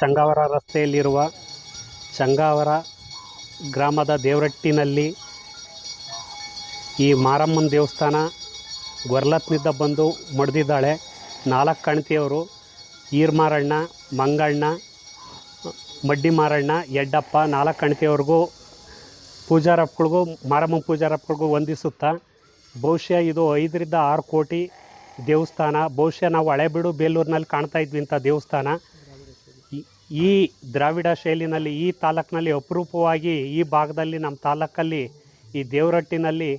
ಚಂಗಾವರ ರಸ್ತೆಯಲ್ಲಿರುವ ಚಂಗಾವರ ಗ್ರಾಮದ ದೇವರಟ್ಟಿನಲ್ಲಿ ಈ ಮಾರಮ್ಮನ ದೇವಸ್ಥಾನ ಗೊರ್ಲತ್ನಿಂದ ಬಂದು ಮಡ್ದಿದ್ದಾಳೆ. ನಾಲ್ಕು ಕಣ್ತಿಯವರು ಈರ್ಮಾರಣ್ಣ ಮಂಗಣ್ಣ ಮಡ್ಡಿ ಮಾರಣ್ಣ ಯಡ್ಡಪ್ಪ ನಾಲ್ಕು ಕಣ್ತಿಯವ್ರಿಗೂ ಪೂಜಾರಪ್ಪಗಳಿಗೂ ಮಾರಮ್ಮ ಪೂಜಾರಪ್ಪಗಳಿಗೂ ವಂದಿಸುತ್ತಾ, ಬಹುಶಃ ಇದು ಐದರಿಂದ ಆರು ಕೋಟಿ ದೇವಸ್ಥಾನ. ಬಹುಶಃ ನಾವು ಹಳೆಬೀಡು ಬೇಲೂರಿನಲ್ಲಿ ಕಾಣ್ತಾ ಇದ್ವಿ ಇಂಥ ದೇವಸ್ಥಾನ. ಈ- ದ್ರಾವಿಡ ಶೈಲಿನಲ್ಲಿ, ಈ ತಾಲೂಕಿನಲ್ಲಿ ಅಪರೂಪವಾಗಿ ಈ ಭಾಗದಲ್ಲಿ ನಮ್ಮ ತಾಲೂಕಲ್ಲಿ ಈ ದೇವರಟ್ಟಿನಲ್ಲಿ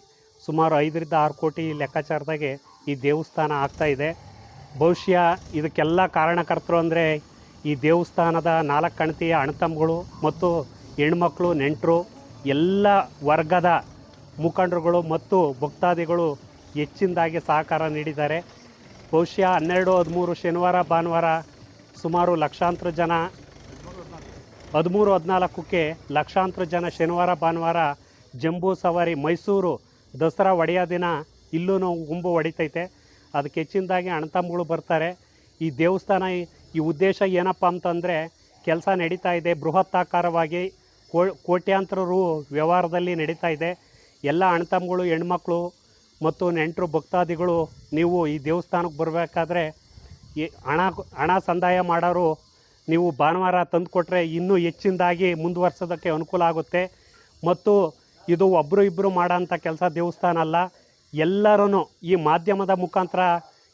ಸುಮಾರು ಐದರಿಂದ ಆರು ಕೋಟಿ ಲೆಕ್ಕಾಚಾರದಾಗೆ ಈ ದೇವಸ್ಥಾನ ಆಗ್ತಾ ಇದೆ. ಬಹುಶಃ ಇದಕ್ಕೆಲ್ಲ ಕಾರಣಕರ್ತರು ಅಂದರೆ ಈ ದೇವಸ್ಥಾನದ ನಾಲ್ಕು ಕಣತಿಯ ಅಣತಮ್ಗಳು ಮತ್ತು ಹೆಣ್ಮಕ್ಳು, ನೆಂಟರು, ಎಲ್ಲ ವರ್ಗದ ಮುಖಂಡರುಗಳು ಮತ್ತು ಭಕ್ತಾದಿಗಳು ಹೆಚ್ಚಿನದಾಗಿ ಸಹಕಾರ ನೀಡಿದ್ದಾರೆ. ಬಹುಶಃ ಹನ್ನೆರಡು, ಹದಿಮೂರು ಶನಿವಾರ, ಭಾನುವಾರ ಸುಮಾರು ಲಕ್ಷಾಂತರ ಜನ ಹದಿಮೂರು, ಹದಿನಾಲ್ಕಕ್ಕೆ ಲಕ್ಷಾಂತರ ಜನ ಶನಿವಾರ, ಭಾನುವಾರ ಜಂಬೂ ಸವಾರಿ ಮೈಸೂರು ದಸರಾ ಒಡೆಯೋ ದಿನ ಇಲ್ಲೂ ಗುಂಬು ಹೊಡಿತೈತೆ. ಅದಕ್ಕೆ ಹೆಚ್ಚಿನದಾಗಿ ಅಣ್ಣತಮ್ಮಗಳು ಬರ್ತಾರೆ. ಈ ದೇವಸ್ಥಾನ ಈ- ಉದ್ದೇಶ ಏನಪ್ಪ ಅಂತಂದರೆ ಕೆಲಸ ನಡೀತಾ ಇದೆ. ಬೃಹತ್ತಾಕಾರವಾಗಿ ಕೋಟ್ಯಾಂತರ ರು ವ್ಯವಹಾರದಲ್ಲಿ ನಡೀತಾ ಇದೆ. ಎಲ್ಲ ಅಣ್ಣತಮ್ಮಗಳು ಹೆಣ್ಮಕ್ಳು ಮತ್ತು ನೆಂಟರು, ಭಕ್ತಾದಿಗಳು ನೀವು ಈ ದೇವಸ್ಥಾನಕ್ಕೆ ಬರಬೇಕಾದ್ರೆ ಹಣ ಹಣ ಸಂದಾಯ ಮಾಡೋರು ನೀವು ಭಾನುವಾರ ತಂದು ಕೊಟ್ಟರೆ ಇನ್ನೂ ಹೆಚ್ಚಿನದಾಗಿ ಮುಂದುವರ್ಸೋದಕ್ಕೆ ಅನುಕೂಲ ಆಗುತ್ತೆ. ಮತ್ತು ಇದು ಒಬ್ಬರು ಇಬ್ಬರು ಮಾಡೋಂಥ ಕೆಲಸ ದೇವಸ್ಥಾನ ಅಲ್ಲ. ಎಲ್ಲರೂ ಈ ಮಾಧ್ಯಮದ ಮುಖಾಂತರ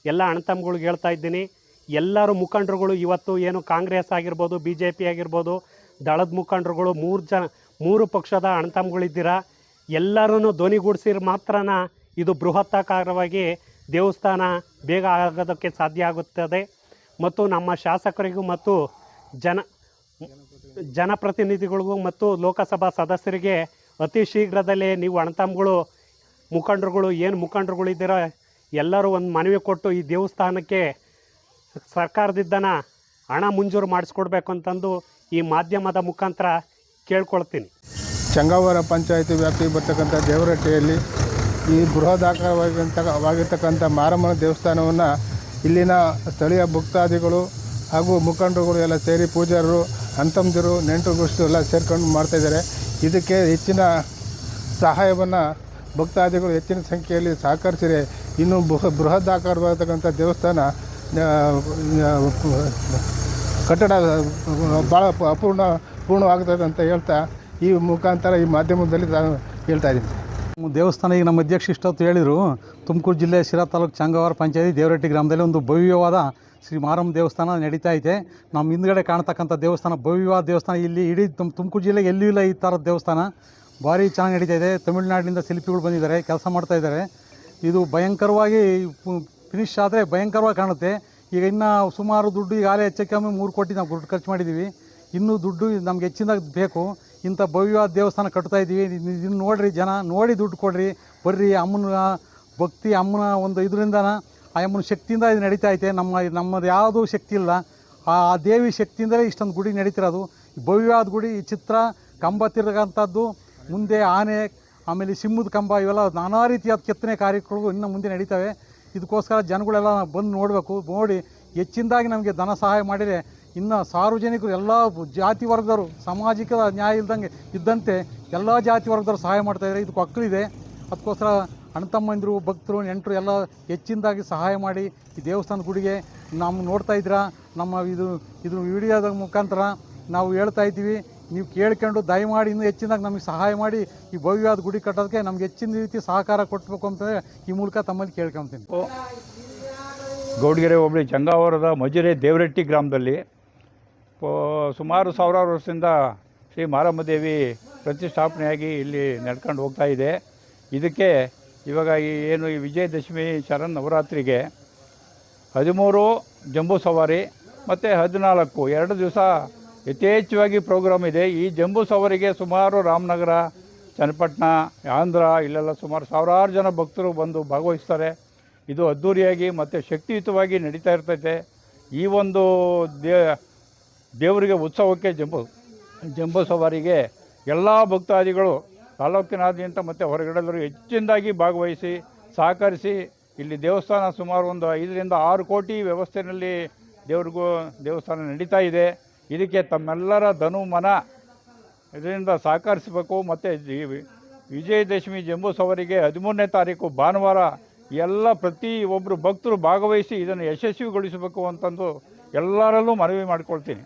ಎಲ್ಲ ಅಣತಮ್ಗಳಿಗೆ ಹೇಳ್ತಾ ಇದ್ದೀನಿ. ಎಲ್ಲರೂ ಮುಖಂಡರುಗಳು ಇವತ್ತು ಏನು ಕಾಂಗ್ರೆಸ್ ಆಗಿರ್ಬೋದು ಬಿ ಜೆ ಪಿ ಆಗಿರ್ಬೋದು, ದಳದ ಮುಖಂಡರುಗಳು ಮೂರು ಜನ, ಮೂರು ಪಕ್ಷದ ಅಣ್ತಮ್ಗಳಿದ್ದೀರಾ ಎಲ್ಲರೂ ಧ್ವನಿಗೂಡಿಸಿರ್ ಮಾತ್ರನ ಇದು ಬೃಹತ್ತಾಕಾರವಾಗಿ ದೇವಸ್ಥಾನ ಬೇಗ ಆಗೋದಕ್ಕೆ ಸಾಧ್ಯ ಆಗುತ್ತದೆ. ಮತ್ತು ನಮ್ಮ ಶಾಸಕರಿಗೂ ಮತ್ತು ಜನ ಜನಪ್ರತಿನಿಧಿಗಳಿಗೂ ಮತ್ತು ಲೋಕಸಭಾ ಸದಸ್ಯರಿಗೆ ಅತಿ ಶೀಘ್ರದಲ್ಲೇ ನೀವು ಅಣ್ಣತಮ್ಮಗಳು ಮುಖಂಡರುಗಳು, ಏನು ಮುಖಂಡರುಗಳಿದ್ದೀರೋ, ಎಲ್ಲರೂ ಒಂದು ಮನವಿ ಕೊಟ್ಟು ಈ ದೇವಸ್ಥಾನಕ್ಕೆ ಸರ್ಕಾರದಿದ್ದನ ಹಣ ಮಂಜೂರು ಮಾಡಿಸ್ಕೊಡ್ಬೇಕು ಅಂತಂದು ಈ ಮಾಧ್ಯಮದ ಮುಖಾಂತರ ಕೇಳ್ಕೊಳ್ತೀನಿ. ಚಂಗಾವರ ಪಂಚಾಯತಿ ವ್ಯಾಪ್ತಿಗೆ ಬರ್ತಕ್ಕಂಥ ದೇವರಟ್ಟಿಯಲ್ಲಿ ಈ ಬೃಹದಾಕಾರವಾಗಿರ್ತಕ್ಕ ವಾಗಿರ್ತಕ್ಕಂಥ ಮಾರಮ್ಮನ ದೇವಸ್ಥಾನವನ್ನು ಇಲ್ಲಿನ ಸ್ಥಳೀಯ ಭಕ್ತಾದಿಗಳು ಹಾಗೂ ಮುಖಂಡರುಗಳು ಎಲ್ಲ ಸೇರಿ ಪೂಜಾರರು ಅಂತಂದಿರು ನೆಂಟರುಗೋಷ್ಟು ಎಲ್ಲ ಸೇರ್ಕೊಂಡು ಮಾಡ್ತಾಯಿದ್ದಾರೆ ಇದಕ್ಕೆ ಹೆಚ್ಚಿನ ಸಹಾಯವನ್ನು ಭಕ್ತಾದಿಗಳು ಹೆಚ್ಚಿನ ಸಂಖ್ಯೆಯಲ್ಲಿ ಸಹಕರಿಸಿದರೆ ಇನ್ನೂ ಬೃಹ ಬೃಹದಾಕಾರವಾಗಿರ್ತಕ್ಕಂಥ ದೇವಸ್ಥಾನ ಕಟ್ಟಡ ಭಾಳ ಅಪೂರ್ಣ ಪೂರ್ಣವಾಗ್ತದೆ ಅಂತ ಹೇಳ್ತಾ ಈ ಮುಖಾಂತರ ಈ ಮಾಧ್ಯಮದಲ್ಲಿ ನಾನು ಹೇಳ್ತಾ ಇದ್ದೀನಿ. ದೇವಸ್ಥಾನ ಈಗ ನಮ್ಮ ಅಧ್ಯಕ್ಷ ಇಷ್ಟೊತ್ತು ಹೇಳಿದರು. ತುಮಕೂರು ಜಿಲ್ಲೆ ಶಿರಾ ತಾಲೂಕು ಚಂಗವಾರ ಪಂಚಾಯತಿ ದೇವರಟ್ಟಿ ಗ್ರಾಮದಲ್ಲಿ ಒಂದು ಭವ್ಯವಾದ ಶ್ರೀ ಮಾರಮ್ಮ ದೇವಸ್ಥಾನ ನಡೀತಾ ಐತೆ. ನಮ್ಮ ಹಿಂದ್ಗಡೆ ಕಾಣ್ತಕ್ಕಂಥ ದೇವಸ್ಥಾನ, ಭವ್ಯವಾದ ದೇವಸ್ಥಾನ. ಇಲ್ಲಿ ಇಡೀ ತುಮ್, ತುಮಕೂರು ಜಿಲ್ಲೆಗೆ ಎಲ್ಲೂ ಇಲ್ಲ ಈ ಥರದ ದೇವಸ್ಥಾನ. ಭಾರಿ ಚೆನ್ನಾಗಿ ನಡೀತಾ ಇದೆ. ತಮಿಳುನಾಡಿನಿಂದ ಶಿಲ್ಪಿಗಳು ಬಂದಿದ್ದಾರೆ, ಕೆಲಸ ಮಾಡ್ತಾ ಇದ್ದಾರೆ. ಇದು ಭಯಂಕರವಾಗಿ ಫಿನಿಶ್ ಆದರೆ ಭಯಂಕರವಾಗಿ ಕಾಣುತ್ತೆ. ಈಗ ಇನ್ನು ಸುಮಾರು ದುಡ್ಡು ಈಗ ಹೆಚ್ಚು ಕಮ್ಮಿ ಮೂರು ಕೋಟಿ ನಾವು ದುಡ್ಡು ಖರ್ಚು ಮಾಡಿದ್ದೀವಿ. ಇನ್ನೂ ದುಡ್ಡು ನಮ್ಗೆ ಹೆಚ್ಚಿನ ಬೇಕು. ಇಂಥ ಭವ್ಯವಾದ ದೇವಸ್ಥಾನ ಕಟ್ತಾ ಇದ್ದೀವಿ. ಇದನ್ನು ನೋಡಿರಿ ಜನ, ನೋಡಿ ದುಡ್ಡು ಕೊಡ್ರಿ. ಬರ್ರಿ, ಅಮ್ಮನ ಭಕ್ತಿ, ಅಮ್ಮನ ಒಂದು ಇದರಿಂದ ಆ ಅಮ್ಮನ ಶಕ್ತಿಯಿಂದ ಇದು ನಡೀತಾ ಐತೆ. ನಮ್ಮ, ನಮ್ಮದು ಯಾವುದೂ ಶಕ್ತಿ ಇಲ್ಲ. ಆ ದೇವಿ ಶಕ್ತಿಯಿಂದಲೇ ಇಷ್ಟೊಂದು ಗುಡಿ ನಡೀತಿರೋದು. ಭವ್ಯವಾದ ಗುಡಿ, ಈ ಚಿತ್ರ, ಕಂಬ ತಿರುಗಂಥದ್ದು ಮುಂದೆ ಆನೆ, ಆಮೇಲೆ ಸಿಂಹದ ಕಂಬ, ಇವೆಲ್ಲ ನಾನಾ ರೀತಿಯಾದ ಕೆತ್ತನೆ ಕಾರ್ಯಗಳು ಇನ್ನು ಮುಂದೆ ನಡೀತವೆ. ಇದಕ್ಕೋಸ್ಕರ ಜನಗಳೆಲ್ಲ ಬಂದು ನೋಡಬೇಕು. ನೋಡಿ, ಹೆಚ್ಚಿನದಾಗಿ ನಮಗೆ ಧನ ಸಹಾಯ ಮಾಡಿದರೆ ಇನ್ನು ಸಾರ್ವಜನಿಕರು ಎಲ್ಲ ಜಾತಿ ವರ್ಗದವರು ಸಾಮಾಜಿಕ ನ್ಯಾಯ ಇಲ್ದಂಗೆ ಇದ್ದಂತೆ ಎಲ್ಲ ಜಾತಿ ವರ್ಗದವರು ಸಹಾಯ ಮಾಡ್ತಾಯಿದ್ದಾರೆ ಇದಕ್ಕೆ ಒಕ್ಕಲಿದೆ ಅದಕ್ಕೋಸ್ಕರ ಅಣ್ಣತಮ್ಮಂದಿರು ಭಕ್ತರು, ನೆಂಟರು ಎಲ್ಲ ಹೆಚ್ಚಿನದಾಗಿ ಸಹಾಯ ಮಾಡಿ ಈ ದೇವಸ್ಥಾನದ ಗುಡಿಗೆ ನಮ್ಮ ನೋಡ್ತಾ ಇದ್ದೀರಾ. ನಮ್ಮ ಇದು ಇದು ವಿಡಿಯೋದ ಮುಖಾಂತರ ನಾವು ಹೇಳ್ತಾ ಇದ್ದೀವಿ. ನೀವು ಕೇಳ್ಕೊಂಡು ದಯಮಾಡಿ ಇನ್ನೂ ಹೆಚ್ಚಿನದಾಗಿ ನಮಗೆ ಸಹಾಯ ಮಾಡಿ ಈ ಭವ್ಯವಾದ ಗುಡಿ ಕಟ್ಟೋದಕ್ಕೆ ನಮ್ಗೆ ಹೆಚ್ಚಿನ ರೀತಿ ಸಹಕಾರ ಕೊಟ್ಟಬೇಕು ಅಂತ ಈ ಮೂಲಕ ತಮ್ಮಲ್ಲಿ ಕೇಳ್ಕೊತೀನಿ. ಗೌಡಗೆರೆ ಹೋಬಳಿ ಚಂಗಾವರದ ಮಜುರೆ ದೇವರಟ್ಟಿ ಗ್ರಾಮದಲ್ಲಿ ಸುಮಾರು ಸಾವಿರಾರು ವರ್ಷದಿಂದ ಶ್ರೀ ಮಾರಮ್ಮ ದೇವಿ ಪ್ರತಿಷ್ಠಾಪನೆಯಾಗಿ ಇಲ್ಲಿ ನಡ್ಕೊಂಡು ಹೋಗ್ತಾ ಇದೆ. ಇದಕ್ಕೆ ಇವಾಗ ಈ ಏನು ಈ ವಿಜಯದಶಮಿ, ಶರನ್ ನವರಾತ್ರಿಗೆ ಹದಿಮೂರು ಜಂಬೂ ಸವಾರಿ ಮತ್ತು ಹದಿನಾಲ್ಕು, ಎರಡು ದಿವಸ ಯಥೇಚ್ಛವಾಗಿ ಪ್ರೋಗ್ರಾಮ್ ಇದೆ. ಈ ಜಂಬೂ ಸವಾರಿಗೆ ಸುಮಾರು ರಾಮನಗರ, ಚನ್ನಪಟ್ಟಣ, ಆಂಧ್ರ, ಇಲ್ಲೆಲ್ಲ ಸುಮಾರು ಸಾವಿರಾರು ಜನ ಭಕ್ತರು ಬಂದು ಭಾಗವಹಿಸ್ತಾರೆ. ಇದು ಅದ್ಧೂರಿಯಾಗಿ ಮತ್ತು ಶಕ್ತಿಯುತವಾಗಿ ನಡೀತಾ ಇರ್ತೈತೆ. ಈ ಒಂದು ದೇ ದೇವರಿಗೆ ಉತ್ಸವಕ್ಕೆ ಜಂಬೂ ಜಂಬೂ ಸವಾರಿಗೆ ಎಲ್ಲ ಭಕ್ತಾದಿಗಳು ತಾಲೂಕಿನಾದ್ಯಂತ ಮತ್ತು ಹೊರಗಡೆಲ್ಲರೂ ಹೆಚ್ಚಿನದಾಗಿ ಭಾಗವಹಿಸಿ, ಸಹಕರಿಸಿ ಇಲ್ಲಿ ದೇವಸ್ಥಾನ ಸುಮಾರು ಒಂದು ಐದರಿಂದ ಆರು ಕೋಟಿ ವ್ಯವಸ್ಥೆಯಲ್ಲಿ ದೇವ್ರಿಗೂ ದೇವಸ್ಥಾನ ನಡೀತಾ ಇದೆ. ಇದಕ್ಕೆ ತಮ್ಮೆಲ್ಲರ ಧನು ಮನ ಇದರಿಂದ ಸಹಕರಿಸಬೇಕು. ಮತ್ತು ವಿಜಯದಶಮಿ ಜಂಬೂಸವರಿಗೆ ಹದಿಮೂರನೇ ತಾರೀಕು ಭಾನುವಾರ ಎಲ್ಲ ಪ್ರತಿ ಒಬ್ಬರು ಭಕ್ತರು ಭಾಗವಹಿಸಿ ಇದನ್ನು ಯಶಸ್ವಿಗೊಳಿಸಬೇಕು ಅಂತಂದು ಎಲ್ಲರಲ್ಲೂ ಮನವಿ ಮಾಡಿಕೊಳ್ತೀನಿ.